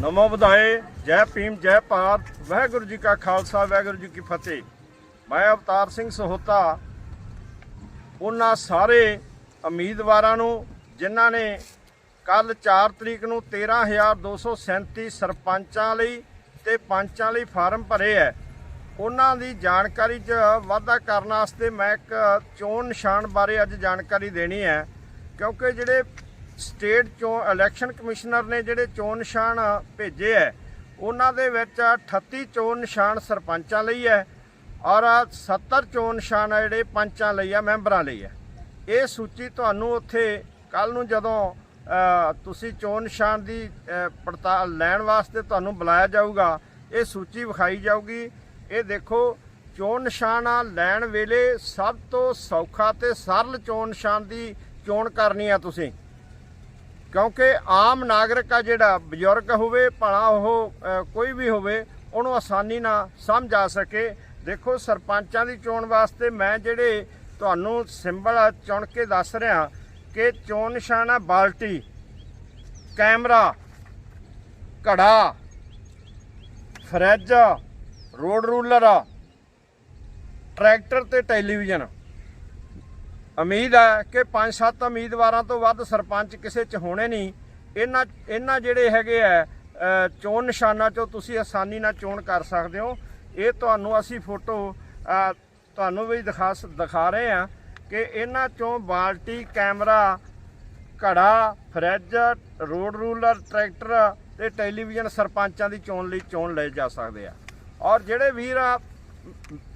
ਨਮੋ ਵਧਾਏ ਜੈ ਭੀਮ, ਜੈ ਭਾਰਤ, ਵਾਹਿਗੁਰੂ ਜੀ ਕਾ ਖਾਲਸਾ, ਵਾਹਿਗੁਰੂ ਜੀ ਕੀ ਫਤਿਹ। ਮੈਂ ਅਵਤਾਰ ਸਿੰਘ ਸਹੋਤਾ। ਉਹਨਾਂ ਸਾਰੇ ਉਮੀਦਵਾਰਾਂ ਨੂੰ, ਜਿਨ੍ਹਾਂ ਨੇ ਕੱਲ 4 ਤਰੀਕ ਨੂੰ 13237 ਸਰਪੰਚਾਂ ਲਈ ਤੇ ਪੰਚਾਂ ਲਈ ਫਾਰਮ ਭਰੇ ਹੈ ਉਹਨਾਂ ਦੀ ਜਾਣਕਾਰੀ 'ਚ ਵਾਧਾ ਕਰਨ ਵਾਸਤੇ ਮੈਂ ਇੱਕ ਚੋਣ ਨਿਸ਼ਾਨ ਬਾਰੇ ਅੱਜ ਜਾਣਕਾਰੀ ਦੇਣੀ ਹੈ ਕਿਉਂਕਿ ਜਿਹੜੇ ਸਟੇਟ ਚੋਂ ਇਲੈਕਸ਼ਨ ਕਮਿਸ਼ਨਰ ਨੇ ਜਿਹੜੇ ਚੋਣ ਨਿਸ਼ਾਨ ਭੇਜੇ ਹੈ ਉਹਨਾਂ ਦੇ ਵਿੱਚ 38 ਚੋਣ ਨਿਸ਼ਾਨ ਸਰਪੰਚਾਂ ਲਈ ਹੈ ਔਰ 70 ਚੋਣ ਨਿਸ਼ਾਨ ਆ ਜਿਹੜੇ ਪੰਚਾਂ ਲਈ ਆ, ਮੈਂਬਰਾਂ ਲਈ ਹੈ ਇਹ ਸੂਚੀ ਤੁਹਾਨੂੰ ਉੱਥੇ ਕੱਲ ਨੂੰ ਜਦੋਂ ਤੁਸੀਂ ਚੋਣ ਨਿਸ਼ਾਨ ਦੀ ਪੜਤਾਲ ਲੈਣ ਵਾਸਤੇ ਤੁਹਾਨੂੰ ਬੁਲਾਇਆ ਜਾਊਗਾ, ਇਹ ਸੂਚੀ ਵਿਖਾਈ ਜਾਊਗੀ। ਇਹ ਦੇਖੋ, ਚੋਣ ਨਿਸ਼ਾਨ ਲੈਣ ਵੇਲੇ ਸਭ ਤੋਂ ਸੌਖਾ ਤੇ ਸਰਲ ਚੋਣ ਨਿਸ਼ਾਨ ਦੀ ਚੋਣ ਕਰਨੀ ਆ ਤੁਸੀਂ। ਕਿਉਂਕਿ ਆਮ ਨਾਗਰਿਕ ਆ ਜਿਹੜਾ, ਬਜ਼ੁਰਗ ਹੋਵੇ, ਭਲਾ ਉਹ ਕੋਈ ਵੀ ਹੋਵੇ, ਉਹਨੂੰ ਆਸਾਨੀ ਨਾਲ ਸਮਝ ਆ ਸਕੇ। ਦੇਖੋ, ਸਰਪੰਚਾਂ ਦੀ ਚੋਣ ਵਾਸਤੇ ਮੈਂ ਜਿਹੜੇ ਤੁਹਾਨੂੰ ਸਿੰਬਲ ਚੁਣ ਕੇ ਦੱਸ ਰਿਹਾ ਕਿ ਚੋਣ ਨਿਸ਼ਾਨ ਆ ਬਾਲਟੀ, ਕੈਮਰਾ, ਘੜਾ, ਫਰਿੱਜ, ਰੋਡ ਰੂਲਰ, ਟਰੈਕਟਰ ਤੇ ਟੈਲੀਵਿਜ਼ਨ। ਉਮੀਦ ਹੈ ਕਿ 5-7 ਉਮੀਦਵਾਰਾਂ ਤੋਂ ਵੱਧ ਸਰਪੰਚ ਕਿਸੇ ਚ ਹੋਣੇ ਨਹੀਂ। ਇਹਨਾਂ ਇਹਨਾਂ ਜਿਹੜੇ ਹੈਗੇ ਆ ਚੋਣ ਨਿਸ਼ਾਨਾਂ ਚੋਂ ਤੁਸੀਂ ਆਸਾਨੀ ਨਾਲ ਚੋਣ ਕਰ ਸਕਦੇ ਹੋ। ਇਹ ਤੁਹਾਨੂੰ ਅਸੀਂ ਫੋਟੋ ਤੁਹਾਨੂੰ ਵੀ ਦਿਖਾ ਦਿਖਾ ਰਹੇ ਆ ਕਿ ਇਹਨਾਂ ਚੋਂ ਬਾਲਟੀ, ਕੈਮਰਾ, ਘੜਾ, ਫਰਿੱਜ, ਰੋਡ ਰੂਲਰ, ਟਰੈਕਟਰ ਤੇ ਟੈਲੀਵਿਜ਼ਨ ਸਰਪੰਚਾਂ ਦੀ ਚੋਣ ਲਈ ਚੋਣ ਲਏ ਜਾ ਸਕਦੇ ਆ। ਔਰ ਜਿਹੜੇ ਵੀਰ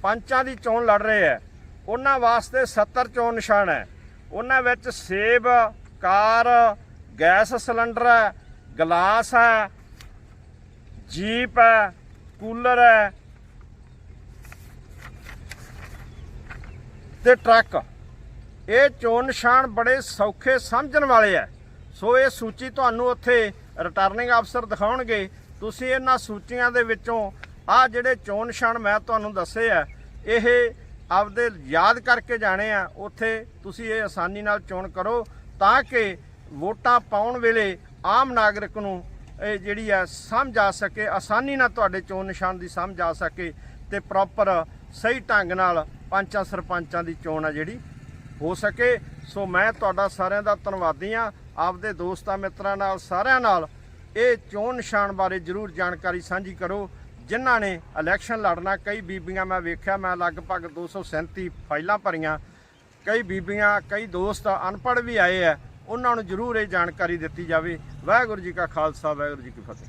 ਪੰਚਾਂ ਦੀ ਚੋਣ ਲੜ ਰਹੇ ਆ ਉਹਨਾਂ ਵਾਸਤੇ 70 ਚੋਣ ਨਿਸ਼ਾਨ ਹੈ। ਉਹਨਾਂ ਵਿੱਚ ਸੇਬ, ਕਾਰ, ਗੈਸ ਸਿਲੰਡਰ ਹੈ, ਗਲਾਸ ਹੈ, ਜੀਪ ਹੈ, ਕੂਲਰ ਹੈ ਤੇ ਟਰੱਕ। ਇਹ ਚੋਣ ਨਿਸ਼ਾਨ ਬੜੇ ਸੌਖੇ ਸਮਝਣ ਵਾਲੇ ਆ ਸੋ ਇਹ ਸੂਚੀ ਤੁਹਾਨੂੰ ਉੱਥੇ ਰਿਟਰਨਿੰਗ ਅਫਸਰ ਦਿਖਾਉਣਗੇ। ਤੁਸੀਂ ਇਹਨਾਂ ਸੂਚੀਆਂ ਦੇ ਵਿੱਚੋਂ ਆ ਜਿਹੜੇ ਚੋਣ ਨਿਸ਼ਾਨ ਮੈਂ ਤੁਹਾਨੂੰ ਦੱਸੇ ਆ ਇਹ ਆਪਦੇ ਯਾਦ ਕਰਕੇ ਜਾਣੇ ਆ, ਉੱਥੇ ਤੁਸੀਂ ਇਹ ਆਸਾਨੀ ਨਾਲ ਚੋਣ ਕਰੋ ਤਾਂ ਕਿ ਵੋਟਾਂ ਪਾਉਣ ਵੇਲੇ ਆਮ ਨਾਗਰਿਕ ਨੂੰ ਇਹ ਜਿਹੜੀ ਹੈ ਸਮਝ ਆ ਸਕੇ, ਆਸਾਨੀ ਨਾਲ ਤੁਹਾਡੇ ਚੋਣ ਨਿਸ਼ਾਨ ਦੀ ਸਮਝ ਆ ਸਕੇ ਤੇ ਪ੍ਰੋਪਰ ਸਹੀ ਢੰਗ ਨਾਲ ਪੰਚਾਂ ਸਰਪੰਚਾਂ ਦੀ ਚੋਣ ਆ ਜਿਹੜੀ ਹੋ ਸਕੇ। ਸੋ ਮੈਂ ਤੁਹਾਡਾ ਸਾਰਿਆਂ ਦਾ ਧੰਨਵਾਦੀ ਆ ਆਪਦੇ ਦੋਸਤਾਂ ਮਿੱਤਰਾਂ ਨਾਲ ਸਾਰਿਆਂ ਨਾਲ ਇਹ ਚੋਣ ਨਿਸ਼ਾਨ ਬਾਰੇ ਜਰੂਰ ਜਾਣਕਾਰੀ ਸਾਂਝੀ ਕਰੋ। ਜਿਨ੍ਹਾਂ ਨੇ ਇਲੈਕਸ਼ਨ ਲੜਨਾ, ਕਈ ਬੀਬੀਆਂ ਮੈਂ ਵੇਖਿਆ, ਮੈਂ ਲਗਭਗ 237 ਫਾਈਲਾਂ ਭਰੀਆਂ। ਕਈ ਬੀਬੀਆਂ, ਕਈ ਦੋਸਤ ਅਨਪੜ੍ਹ ਵੀ ਆਏ ਆ। ਉਹਨਾਂ ਨੂੰ ਜਰੂਰ ਇਹ ਜਾਣਕਾਰੀ ਦਿੱਤੀ ਜਾਵੇ। ਵਾਹਿਗੁਰੂ ਜੀ ਕਾ ਖਾਲਸਾ, ਵਾਹਿਗੁਰੂ ਜੀ ਕੀ ਫਤਿਹ।